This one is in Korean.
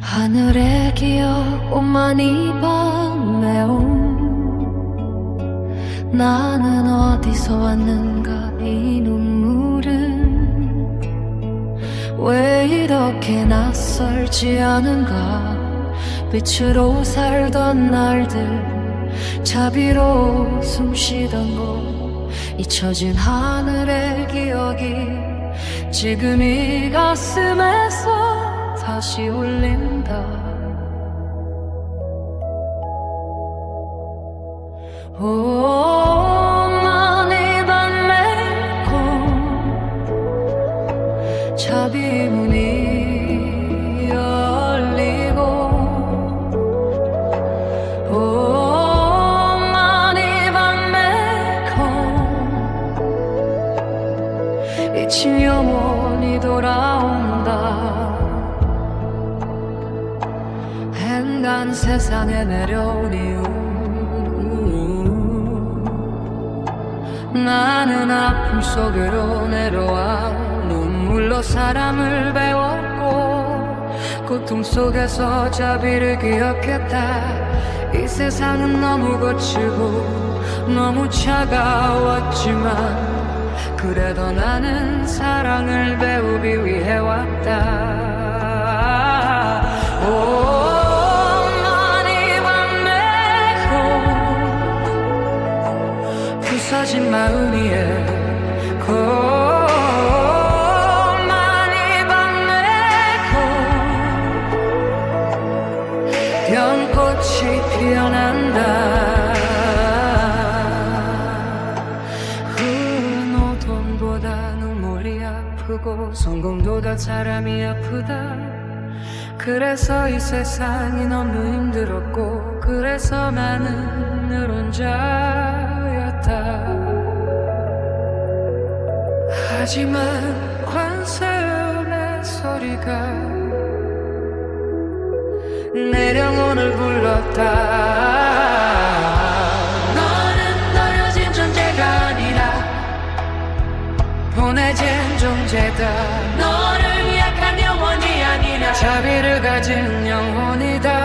하늘의 기억 오만이 밤 나는 어디서 왔는가 이 눈물은 왜 이렇게 낯설지 않은가? 빛으로 살던 날들 자비로 숨 쉬던 곳 잊혀진 하늘의 기억이 지금 이 가슴에서 다시 울린다. 오 잊힌 영혼이 돌아온다. 행간 세상에 내려온 이유. 나는 아픔 속으로 내려와 눈물로 사람을 고 고통 속에서 자비를 기억했다. 이 세상은 너무 거칠고 너무 차가웠지만 그래도 나는 사랑을 배우기 위해 왔다. 오만이 밤내고 부서진 마음 위에 꽃이 피어난다. 흐른 오돈보다 눈물이 아프고 성공보다 사람이 아프다. 그래서 이 세상이 너무 힘들었고 그래서 나는 늘 혼자였다. 하지만 관세음의 소리가 내 영혼을 불렀다. 너는 버려진 존재가 아니라 보내진 존재다. 너는 약한 영혼이 아니라 자비를 가진 영혼이다